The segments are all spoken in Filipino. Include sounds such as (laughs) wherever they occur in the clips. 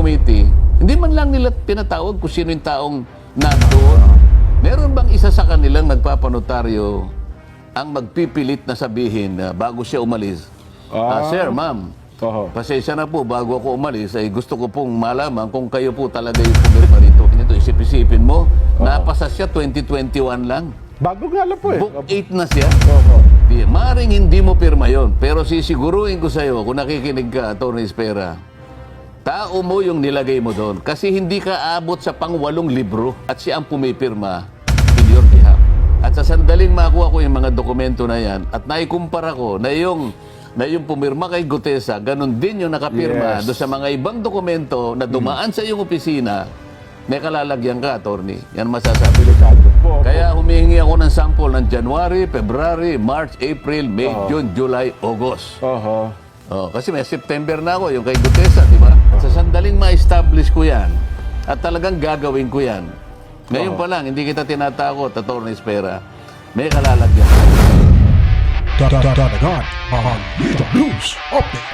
committee, hindi man lang nila pinatawag kung sino yung taong nandoon. Meron bang isa sa kanilang nagpapanotaryo ang magpipilit na sabihin na bago siya umalis, "Ah, Ah. Sir, ma'am, Oho. pasensya na po, bago ako umalis, ay gusto ko pong malaman kung kayo po talaga yung pumirma rito. Ito, isip-isipin mo, napasa siya 2021 lang. Bago nga lang po eh. Book 8 na siya. Oho. Maring hindi mo pirma yon. Pero sisiguruhin ko sa'yo, kung nakikinig ka, Atty. Espera, tao mo yung nilagay mo doon. Kasi hindi ka abot sa pangwalong libro at siya ang pumipirma in your behalf. At sa sandaling makuha ko yung mga dokumento na yan at naikumpara ko na yung na yung pumirma kay Gutesa, ganun din yung nakapirma Yes. doon sa mga ibang dokumento na dumaan sa iyong opisina, may kalalagyan ka, attorney. Yan masasabi. Kaya humihingi ako ng sample ng January, February, March, April, May, June, July, August. Oho. Oh, kasi may September na ako, yung kay Gutesa, di? Sa sandaling ma-establish ko yan, at talagang gagawin ko yan. Ngayon pa lang, hindi kita tinatakot, Atty. Espera. May kalalagyan. Dadagan ang Lito News Update.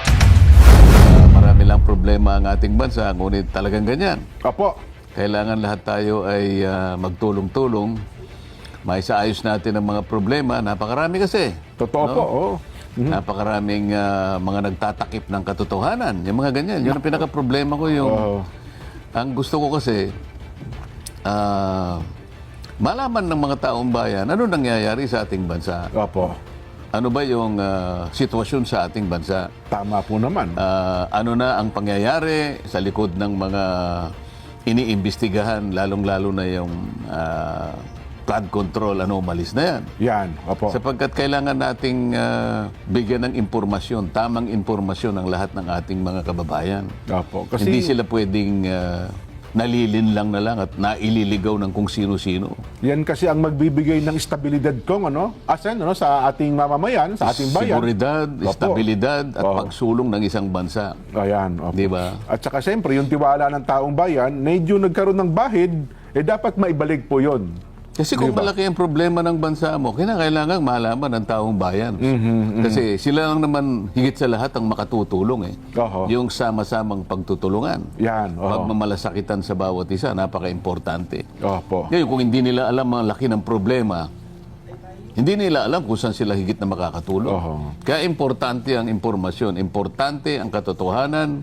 Ah, marami lang problema ang ating bansa, ngunit talagang ganyan. Opo. Kailangan lahat tayo ay ah, magtulong-tulong. Maisaayos natin ang mga problema. Napakarami kasi. Totoo No? po. Oh. Napakaraming ah, mga nagtatakip ng katotohanan. Yung mga ganyan. Yun ang pinaka-problema ko yung... Oo. Ang gusto ko kasi, ah, malaman ng mga taong bayan ano nangyayari sa ating bansa. Opo. Ano ba yung ah, sitwasyon sa ating bansa? Tama po naman. Ah, ano na ang pangyayari sa likod ng mga iniimbestigahan, lalong-lalo na yung ah, flood control anomalies na yan. Yan. Opo. Sapagkat kailangan nating ah, bigyan ng impormasyon, tamang impormasyon ng lahat ng ating mga kababayan. Opo. Kasi Hindi sila pwedeng ah, nalilin lang na lang at naililigaw ng kung sino-sino. yan kasi ang magbibigay ng estabilidad kong ano, asen ano, sa ating mamamayan, sa ating bayan. Seguridad, Opo. estabilidad at Oo. pagsulong ng isang bansa. Ayan. Opo. Di ba? At saka siyempre, yung tiwala ng taong bayan, medyo nagkaroon ng bahid, eh dapat maibalik po yun. Kasi kung malaki ang problema ng bansa mo, kinakailangan malaman ng taong bayan. Mm-hmm, Kasi sila lang naman higit sa lahat ang makatutulong eh. Oho. Yung sama-samang pagtutulungan. Yan. oho. Pagmamalasakitan sa bawat isa, napaka-importante. Opo. Ngayon, kung hindi nila alam ang laki ng problema, hindi nila alam kung saan sila higit na makakatulong. Oho. Kaya importante ang impormasyon, importante ang katotohanan,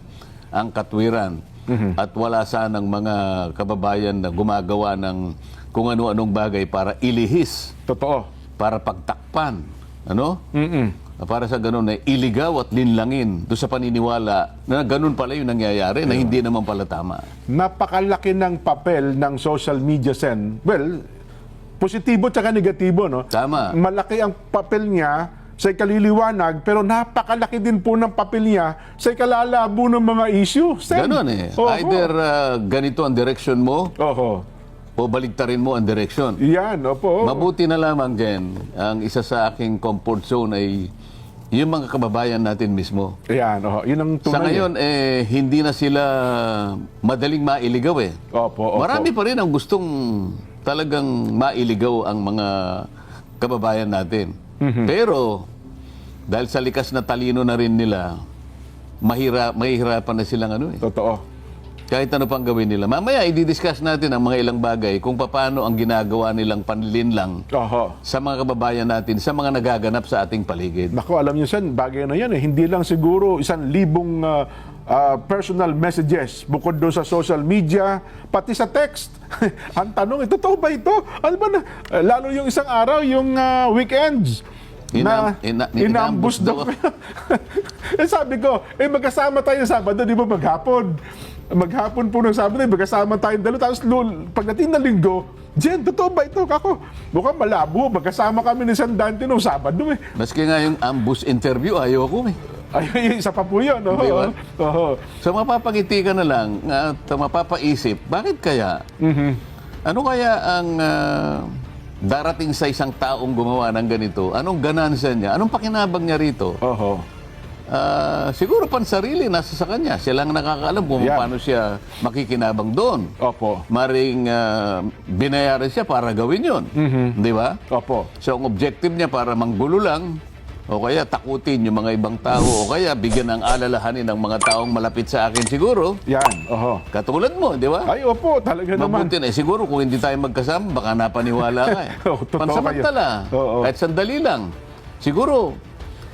ang katwiran. Mhm. At wala sanang mga kababayan na gumagawa ng kung ano-anong bagay para ilihis, Totoo. para pagtakpan. Ano? Mm-mm. Para sa ganun na iligaw at linlangin doon sa paniniwala na ganun pala yung nangyayari na hindi naman pala tama. Napakalaki ng papel ng social media sen. Well, positibo at negatibo, no? Tama. Malaki ang papel niya sa ikaliliwanag, pero napakalaki din po ng papel niya sa ikalalabo ng mga issue. Sen. Ganun eh. Oho. Either ah, ganito ang direction mo Oho. o baligtarin mo ang direction. Yan, opo. Mabuti na lamang, Jen, ang isa sa aking comfort zone ay yung mga kababayan natin mismo. Yan, oho. Yun ang tunay. Sa ngayon, eh, hindi na sila madaling mailigaw eh. Opo, opo. Marami pa rin ang gustong talagang mailigaw ang mga kababayan natin. Mhm. Pero, dahil sa likas na talino na rin nila, mahira, mahihirapan na silang ano eh. Totoo. Kahit ano pang gawin nila. Mamaya, i-discuss natin ang mga ilang bagay kung paano ang ginagawa nilang panlinlang Oho. sa mga kababayan natin, sa mga nagaganap sa ating paligid. Naku, alam niyo sen, bagay na yan eh. Hindi lang siguro isang libong ah, ah, personal messages bukod doon sa social media, pati sa text. (laughs) Ang tanong, eh, totoo ba ito? Ano ba na? eh, lalo yung isang araw, yung ah, weekends. Ina- ina- inambus daw daw. (laughs) eh sabi ko, eh magkasama tayo sa Sabado, di ba maghapon? Maghapon po ng Sabado, eh, magkasama tayo dalo. Tapos lul, pagdating ng linggo, Jen, totoo ba ito? Kako, mukhang malabo. Magkasama kami ni San Dante noong Sabado eh. Maski nga yung ambush interview, ayoko eh. Ay, (laughs) isa pa po yun. Oo. Di ba? Oo. So mapapangiti ka na lang at mapapaisip, bakit kaya? Ano kaya ang ah, darating sa isang taong gumawa ng ganito? Anong ganansya niya? Anong pakinabang niya rito? Oho. Ah, siguro pansarili, nasa sa kanya. Siya lang nakakaalam kung Yan. paano siya makikinabang doon. Opo. Maring ah, binayaran siya para gawin yon, Di ba? Opo. So ang objective niya para manggulo lang, o kaya takutin yung mga ibang tao o kaya bigyan ng alalahanin ng mga taong malapit sa akin siguro. Yan, oho. Katulad mo, di ba? Ay, opo, talaga naman. Mabuti na. Eh, siguro kung hindi tayo magkasama, baka napaniwala ka eh. (laughs) Totoo Pansamantala. Oo. Kahit sandali lang. Siguro,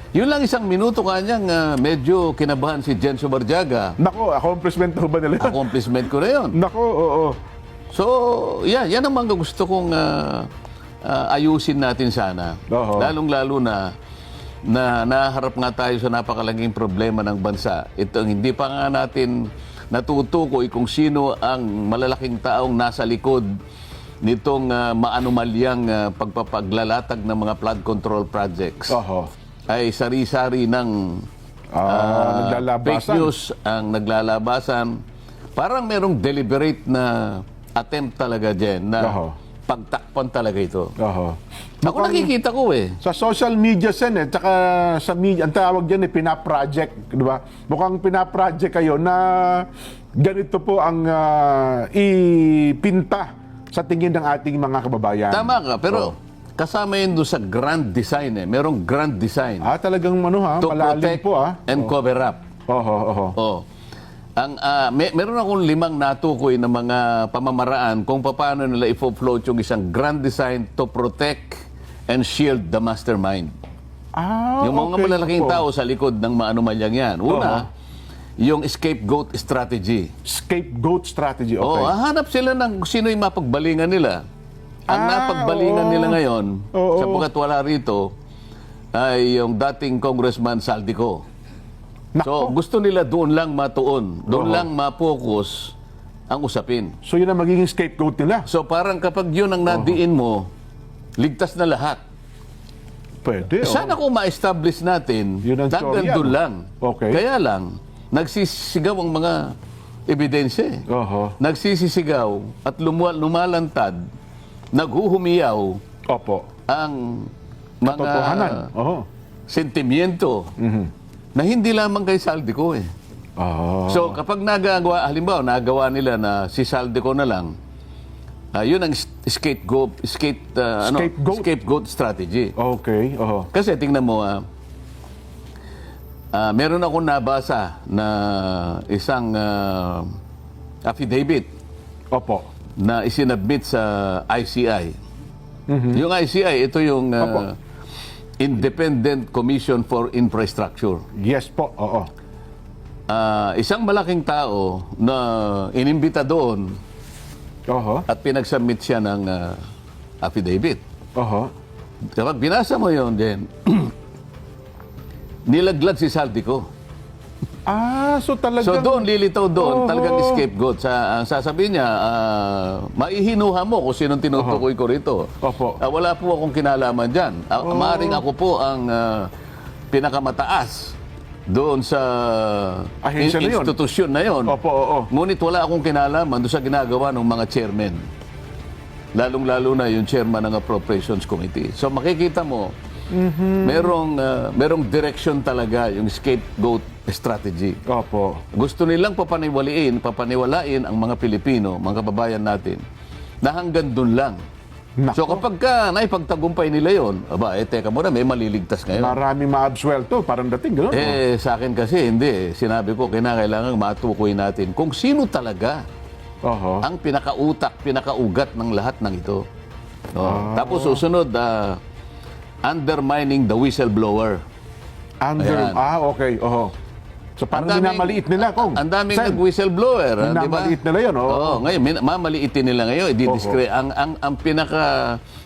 yun lang isang minuto kanyang ah, medyo kinabahan si Jenso Barjaga. Nako, accomplishment ho ba nila? Accomplishment ko na yun. Nako, oo. So, yan, yan ang mga gusto kong ah, ah, ayusin natin sana. Oo. Lalong-lalo na na naharap nga tayo sa napakalanging problema ng bansa. Ito ang hindi pa nga natin natutukoy kung sino ang malalaking taong nasa likod nitong ah, maanumalyang ah, pagpapaglalatag ng mga flood control projects. Oho. Ay sari-sari ng Ah, naglalabasan. fake news ang naglalabasan. Parang merong deliberate na attempt talaga dyan na Oho. pagtakpan talaga ito. Oho. Ako nakikita ko eh. Sa social media sen eh, tsaka sa media, ang tawag dyan eh, pinaproject, di ba? Mukhang pinaproject kayo na ganito po ang ah, ipinta sa tingin ng ating mga kababayan. Tama ka, pero Oh. Kasama yun doon sa grand design eh. Merong grand design Ah, talagang ano ha, to malalim protect po ah. and cover up. Oho, oho. Oh. Ang ah, may, meron akong limang natukoy na mga pamamaraan kung paano nila i-float yung isang grand design to protect and shield the mastermind. Ah, yung mga okay. malalaking Opo. tao sa likod ng maanumalyang yan. Una, yung scapegoat strategy. Scapegoat strategy, okay. Oo, hahanap sila ng sino yung mapagbalingan nila. Ang Ah, napagbalingan oo. nila ngayon, Oo. sapagkat wala rito, ay yung dating Congressman Saldico. So, Nako. gusto nila doon lang matuon, doon Oo. lang ma-focus ang usapin. So yun ang magiging scapegoat nila. So, parang kapag yun ang nadiin mo, ligtas na lahat. Pwede. oh. Sana kung ma-establish natin, Yun ang hanggang doon lang. Okay. Kaya lang, nagsisigaw ang mga ebidensya eh. Nagsisisigaw at lumalantad, naghuhumiyaw Opo. ang mga Totohanan. Oho. sentimiento na hindi lamang kay Saldico eh. Ah. So kapag nagagawa, halimbawa nagawa nila na si Saldico na lang, ah, yun ang scapegoat, skate, ah, ano, Scapegoat. scapegoat strategy. Okay. Oho. Kasi tingnan mo, ah, ah, meron akong nabasa na isang ah, affidavit Opo. Na isinabmit sa ICI. Yung ICI, ito yung Opo. Independent Commission for Infrastructure. Yes po. Oo. Ah, isang malaking tao na inimbita doon Oho. at pinagsubmit siya ng ah, affidavit. Oho. Kapag binasa mo yon din, (clears throat) nilaglag si Saldico. Ah, so talagang... So doon, lilitaw doon, Oo. talagang scapegoat. Sa, ang sasabihin niya, ah, maihinuha mo kung sinong tinutukoy ko rito. Opo. Ah, wala po akong kinalaman dyan. Ah, Maaring ako po ang ah, pinakamataas doon sa Ahensya na yun. institusyon na yon. Opo, oo. Ngunit wala akong kinalaman doon sa ginagawa ng mga chairman. Lalong-lalo na yung chairman ng Appropriations Committee. So makikita mo, Mm-hmm. merong, ah, merong direction talaga yung scapegoat strategy. Opo. Gusto nilang papaniwaliin, papaniwalain ang mga Pilipino, mga kababayan natin, na hanggang doon lang. Nako. So kapag ka naipagtagumpay nila yon, aba, eh teka muna, may maliligtas ngayon. Marami maabsuelto, parang dating gano'n. Eh, sa akin kasi, hindi. Sinabi ko, kinakailangan matukoy natin kung sino talaga Oho. ang pinakautak, pinakaugat ng lahat ng ito. Oh. Ah. Tapos susunod, ah, undermining the whistleblower. Under, Ayan. ah, okay. Oho. So parang Ang daming- minamaliit nila, Kong. Ang daming Sen, nag-whistleblower, ah? Minamaliit nila yun, oo. Oo, ngayon, mamaliitin nila ngayon. Di-discre- ang, ang, ang pinaka,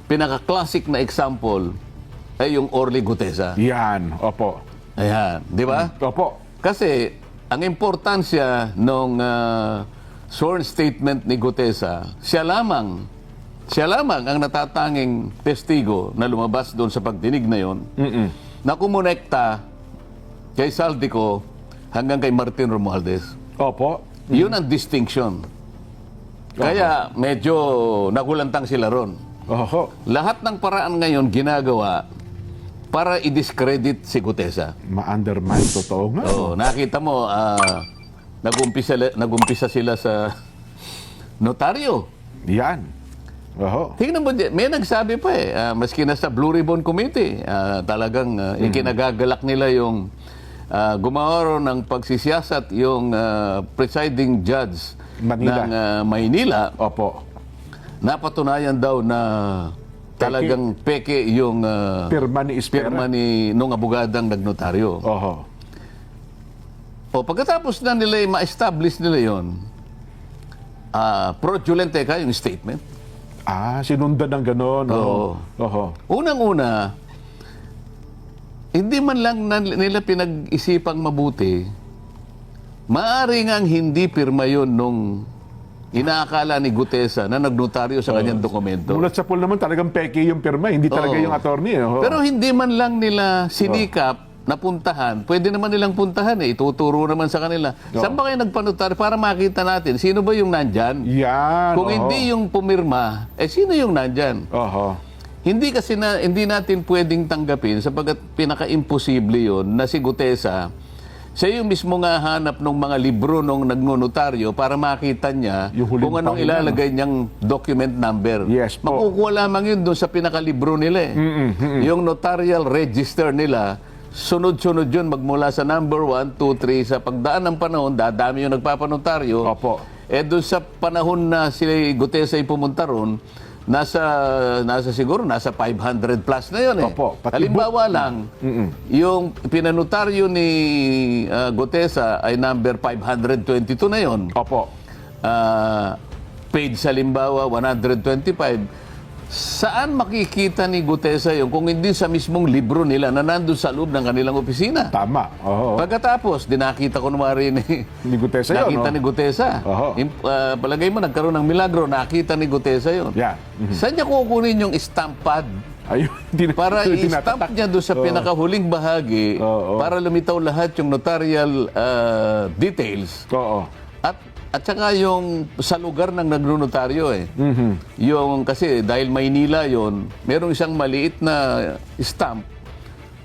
pinaka-classic na example ay yung Orly Gutesa. Yan. Opo. Ayan, di ba? Opo. Kasi ang importansya ng sworn statement ni Gutesa, siya lamang, siya lamang ang natatanging testigo na lumabas doon sa pagdinig na yon na kumonekta kay Saldico hanggang kay Martin Romualdez. Opo. Yun ang distinction. Kaya medyo nagulantang sila ron. Oho. Lahat ng paraan ngayon ginagawa para i-discredit si Gutesa. Ma-undermine, totoo nga. Oo, nakita mo, ah, nagumpisa, nagumpisa sila sa notaryo. Yan. Oho. Tingnan mo, may nagsabi pa eh, ah, maski na sa Blue Ribbon Committee, ah, talagang ah, Mm-hmm. ikinagagalak nila yung uh, gumawa ng pagsisiyasat yung ah, presiding judge Manila. ng ah, Maynila. Opo. Napatunayan daw na talagang peke yung ah, Pirma ni Espera. pirma ni nung abogadang nagnotaryo. Oho. O pagkatapos na nila ma-establish nila yon, ah fraudulent teka yung statement. Ah, sinundan ng gano'n. Oo. Oho. Unang-una, hindi man lang nila pinag-isipang mabuti, maaari ngang hindi pirma yun nung inaakala ni Gutesa na nagnotaryo sa kanyang dokumento. Mulat sa pool naman talagang peke yung pirma. Hindi talaga Oo. yung attorney. eh. Pero hindi man lang nila sinikap na puntahan, pwede naman nilang puntahan eh, ituturo naman sa kanila. Saan ba kayo nagpanotaryo para makita natin sino ba yung nandyan? Yan. Kung oho. hindi yung pumirma, eh sino yung nandyan? Oho. Hindi kasi na hindi natin pwedeng tanggapin sapagkat pinaka-imposible 'yon na si Gutesa siya yung mismo nga hanap ng mga libro nung nagnonotaryo para makita niya kung anong ilalagay niyang document number. Yes po. Makukuha lamang yun doon sa pinakalibro nila eh. Yung notarial register nila, sunod-sunod yun magmula sa number 1, 2, 3. Sa pagdaan ng panahon, dadami yung nagpapanotaryo. Opo. Eh doon sa panahon na si Gutesa ay pumunta ron, nasa nasa siguro nasa 500 plus na yun eh. Opo, pati Halimbawa lang, yung pinanotaryo ni ah, Gutesa ay number 522 na yon. Opo. Ah, page halimbawa 125. Saan makikita ni Gutesa yung kung hindi sa mismong libro nila na nandun sa loob ng kanilang opisina? Tama. Oho. Pagkatapos, dinakita ko naman rin ni, Ni Gutesa yun. nakita no? ni Gutesa. Oho. Im- ah, palagay mo, nagkaroon ng milagro, nakita ni Gutesa yun. Yan. Saan niya kukunin yung stamp pad? Ayun. (laughs) Tin- Para (laughs) i-stamp niya doon sa Oo. pinakahuling bahagi Oo. para lumitaw lahat yung notarial ah, details. Oo. At at saka yung sa lugar ng nagnonotaryo eh. Mhm. Yung kasi dahil Maynila yon, merong isang maliit na stamp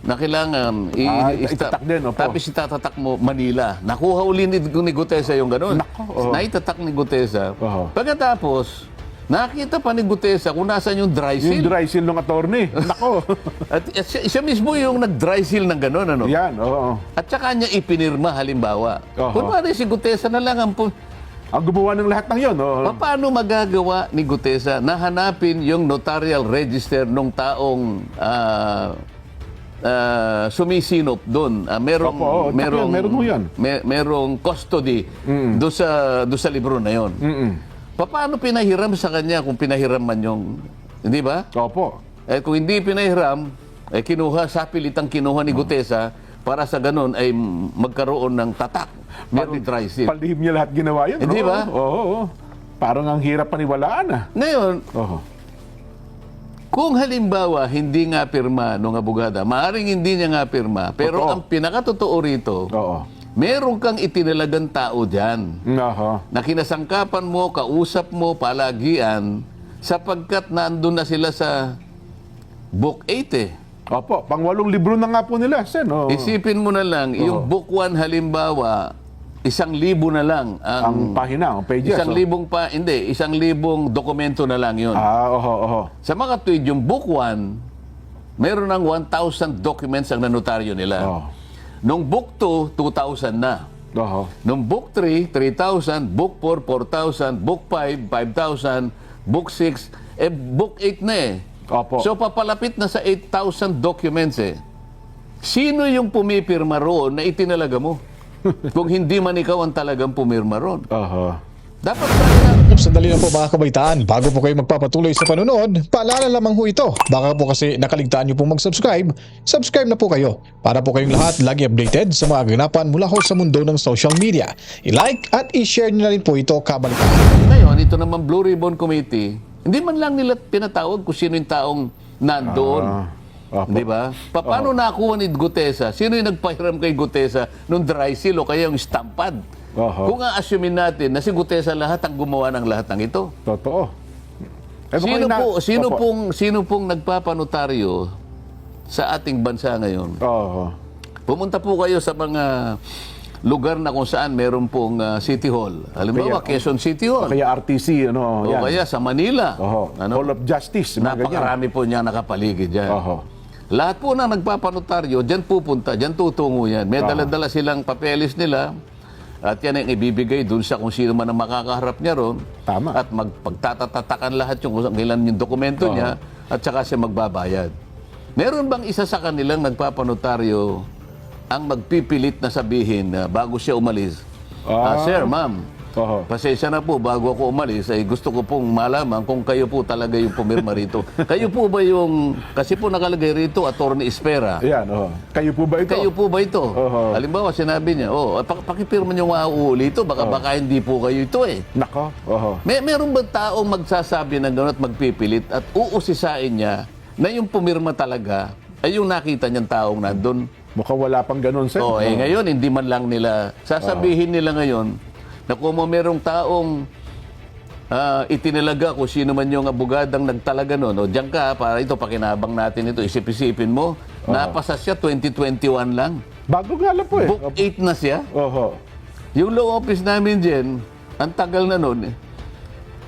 na kailangan i- Ah, itatak din, opo. Tapos itatatak mo Manila. Nakuha uli ni, ni Gutesa yung ganun. Nako, oo. Naitatak ni Gutesa. Oo. Pagkatapos, nakita pa ni Gutesa kung nasan yung dry Yung seal. dry seal ng attorney. (laughs) Nako. At, at siya, siya mismo yung nag-dry seal ng ganun. Ano? Yan. Oo. At saka niya ipinirma halimbawa. Oo. Kung si Gutesa na lang ang pu- Ang gumawa ng lahat ng. Oo. Pa- Paano magagawa ni Gutesa na hanapin yung notarial register ng taong ah, ah, sumisinop doon? Ah, merong, Opo, oo. Tak merong, meron ho yan. me- merong custody doon sa, doon sa libro na yon. Mm-mm. Pa- Paano pinahiram sa kanya kung pinahiram man yung... Hindi ba? Opo. Eh, kung hindi pinahiram, eh, kinuha, sa pilitang kinuha ni Gutesa para sa ganun ay magkaroon ng tatak. Dry seal. Palihim niya lahat ginawa yun. Hindi Oo, ba? Oo. oo. Parang ang hirap paniwalaan ah. Ngayon, Oo. Kung halimbawa hindi nga pirma nung abogada, maaring hindi niya nga pirma, pero Totoo. ang pinakatotoo rito, Oo. meron kang itinalagang tao dyan Oho. na kinasangkapan mo, kausap mo, palagian, sapagkat nandun na sila sa Book 8 eh. Opo, pangwalong libro na nga po nila, Sen. Oo. Isipin mo na lang, yung Book 1 halimbawa, isang libo na lang ang, ang pahina, ang pages. isang oh. libong pa, hindi, isang libong dokumento na lang yun. Ah, oho, oho. Sa mga tweet, yung book 1, meron ng 1,000 documents ang nanotaryo nila. Oh. Nung book 2, 2,000 na. Oho. Nung book 3, 3,000. Book 4, 4,000. Book 5, 5,000. Book 6, eh, book 8 na eh. Opo. So papalapit na sa 8,000 documents eh. Sino yung pumipirma roon na itinalaga mo? (laughs) Kung hindi man ikaw ang talagang pumirma roon. Oho. Dapat sana Sandali na po mga kabaitaan, bago po kayo magpapatuloy sa panonood, paalala lamang ho ito. Baka po kasi nakaligtaan nyo pong mag-subscribe, subscribe na po kayo para po kayong lahat lagi updated sa mga ganapan mula ho sa mundo ng social media. I-like at i-share nyo na rin po ito kabalikan. Ngayon, ito naman Blue Ribbon Committee, hindi man lang nila pinatawag kung sino yung taong nandoon. Ah. Di ba? Pa- paano nakuha ni Gutesa? Sino yung nagpahiram kay Gutesa nung dry seal o kaya yung stampad? Oho. Kung a-assume natin na si Gutesa lahat ang gumawa ng lahat ng ito. Totoo. Eh, baka Sino na- po, sino Opo. pong sino pong nagpapanotaryo sa ating bansa ngayon? Oho. Pumunta po kayo sa mga lugar na kung saan meron pong ah, City Hall. Halimbawa, Kaya- Quezon City Hall. Kaya RTC, ano, o yan. kaya sa Manila. Oho. Ano? Hall of Justice, mga ganyan. Napakarami po niya nakapaligid dyan. Oho. Lahat po na nagpapanotaryo, dyan pupunta, dyan tutungo yan. May dala-dala silang papeles nila at yan ang ibibigay dun sa kung sino man ang makakaharap niya ron. Tama. At magpagtatatakan lahat yung kung ilan yung dokumento niya at saka siya magbabayad. Meron bang isa sa kanilang nagpapanotaryo ang magpipilit na sabihin na bago siya umalis, "Ah, Ah. Sir, ma'am, Oho. Pasensya na po, bago ako umalis, ay gusto ko pong malaman kung kayo po talaga yung pumirma rito. (laughs) kayo po ba yung, kasi po nakalagay rito, Attorney Espera. Ayan, oh. Kayo po ba ito? Kayo po ba ito? Oho. Halimbawa, sinabi niya, oh, pak pakipirma niyo nga uuli ito, baka baka hindi po kayo ito eh. Nako. Oho. May meron ba taong magsasabi ng gano'n at magpipilit at uusisain niya na yung pumirma talaga ay yung nakita niyang taong nandun? Mukhang wala pang ganun, sir. Oh, eh ngayon hindi man lang nila sasabihin nila ngayon na kung merong taong ah, itinilaga kung sino man yung abogadang nagtalaga noon, o diyan ka para ito pakinabang natin ito, isip-isipin mo, napasa siya 2021 lang. Bago nga lang po eh. Book 8 na siya. Oho. Yung law office namin diyan, ang tagal na noon. eh.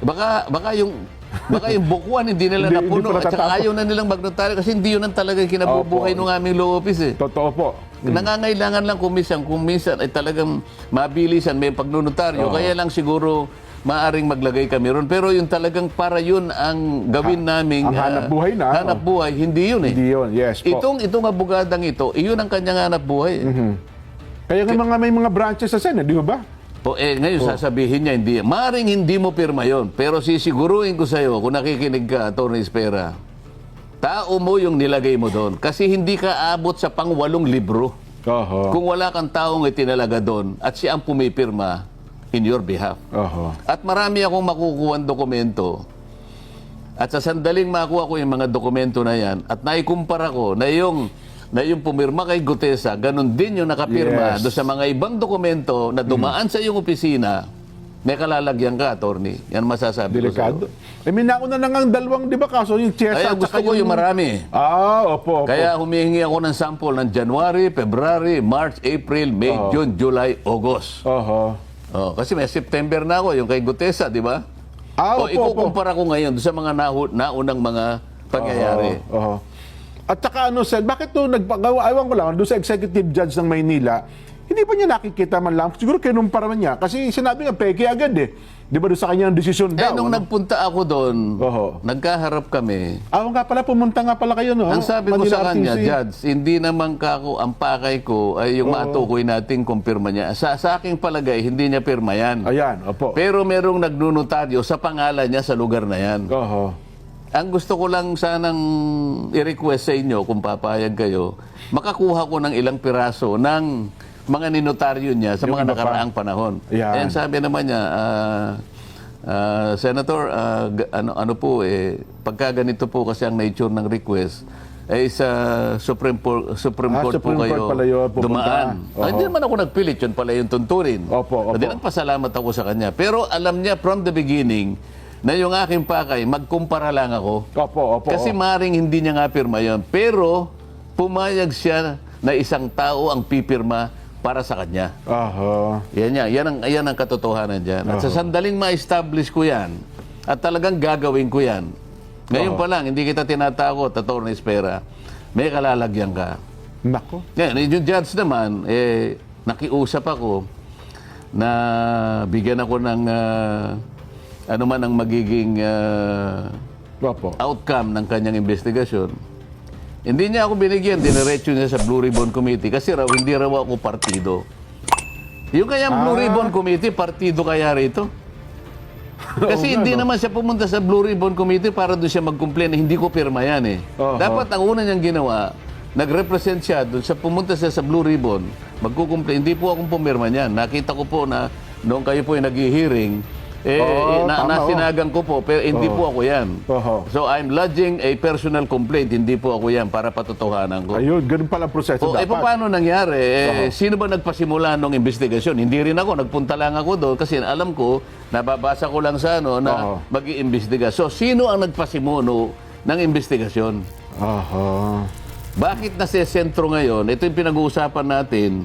Baka baka yung baka yung 1 hindi nila Hindi- hindi napuno pa at saka ayaw na nilang magnotaryo kasi hindi yun ang talagang kinabubuhay ng aming law office eh. Totoo po. Nangangailangan lang kung minsan ay talagang mabilisan, may pagnunotaryo, kaya lang siguro maaring maglagay kami ron. Pero yung talagang para yun ang gawin naming ang hanap ah, buhay na, ano? hanap buhay, hindi yun eh. Hindi yun. Yes po. Itong, itong abogadang ito, iyon ang kanyang hanap buhay. eh. Kaya nga mga may mga branches sa Senate, di ba? O eh, ngayon sasabihin niya, hindi. Maring hindi mo pirma yon pero sisiguruhin ko sa'yo, kung nakikinig ka, Atty. Espera, tao mo yung nilagay mo doon. Kasi hindi ka abot sa pangwalong libro. Oho. Kung wala kang taong itinalaga doon at siya ang pumipirma in your behalf. Oho. At marami akong makukuha dokumento. At sa sandaling makuha ko yung mga dokumento na yan at naikumpara ko na yung na yung pumirma kay Gutesa, ganun din yung nakapirma Yes. doon sa mga ibang dokumento na dumaan sa iyong opisina, may kalalagyan ka, attorney. Yan masasabi Delikado. ko Eh, may nauna na nga ang dalawang, di ba, kaso yung sa'yo. Chesa Kaya gusto ko yung marami. Ah, opo, opo. Kaya humihingi ako ng sample ng January, February, March, April, May, June, July, August. Oho. Oh, kasi may September na ako, yung kay Gutesa, di ba? Ah, o opo, opo. ikukumpara ko ngayon sa mga nahu- naunang mga pangyayari. Oho, oho. At saka ano, Sel, bakit to nagpagawa, ewan ko lang, doon sa executive judge ng Maynila, hindi pa niya nakikita man lang, siguro kinumpara man niya, kasi sinabi nga, peke agad eh. Di ba doon sa kanyang desisyon Eh, daw? nung ano? nagpunta ako doon, Oho. nagkaharap kami. Ah, oo nga pala, pumunta nga pala kayo, no? Ang sabi ko Manila sa kanya, RTC. Judge, hindi naman ka ako, ang pakay ko ay yung matukoy nating kumpirma niya. Sa, sa aking palagay, hindi niya pirma yan. Ayan, opo. Pero merong nagnunotaryo sa pangalan niya sa lugar na yan. Oho. Ang gusto ko lang sanang i-request sa inyo, kung papayag kayo, makakuha ko ng ilang piraso ng mga ninotaryo niya sa mga nakaraang panahon. Yan. And sabi naman niya, ah, ah, Senator, g- ano, ano po, eh, pagka ganito po kasi ang nature ng request, ay sa Supreme, Por- Supreme Ah, Court Supreme po kayo Court pala yun, dumaan. Oho. Hindi naman ako nagpilit, yun pala yung tunturin. Opo, opo. Hindi, nagpasalamat ako sa kanya. Pero alam niya from the beginning na yung aking pakay, magkumpara lang ako. Opo, opo. Kasi maring hindi niya nga pirma yon. Pero pumayag siya na isang tao ang pipirma para sa kanya. Oho. Yan, yan, yan, ang, yan ang katotohanan dyan. At sa sandaling ma-establish ko yan, at talagang gagawin ko yan, ngayon pa lang, hindi kita tinatakot, Atty. Espera, may kalalagyan ka. Nako. Yan, yung judge naman, eh, nakiusap ako na bigyan ako ng ah, ano man ang magiging ah, Opo. outcome ng kanyang investigasyon. Hindi niya ako binigyan, diniretso niya sa Blue Ribbon Committee kasi raw hindi raw ako partido. Yung kayang Blue Ribbon Committee, partido kaya rito? (laughs) Kasi hindi naman siya pumunta sa Blue Ribbon Committee para doon siya mag-complain hindi ko pirma yan eh. Oho. Dapat ang una niyang ginawa, nag-represent siya doon sa pumunta siya sa Blue Ribbon, magkukumplain. Hindi po akong pumirma niyan. Nakita ko po na noong kayo po ay nag-hearing, eh, Oo, na, tama, nasinagan ko po, pero hindi po ako yan. Oho. So I'm lodging a personal complaint, hindi po ako yan para patotohanan ko. Ayun, ganun pala ang proseso O, eh, dapat. paano nangyari? Eh, sino ba nagpasimula ng investigasyon? Hindi rin ako. Nagpunta lang ako doon kasi alam ko, nababasa ko lang sa ano, na Oo. mag-iimbestiga. So, sino ang nagpasimuno ng investigasyon? Oho. Bakit nasa sentro ngayon? Ito yung pinag-uusapan natin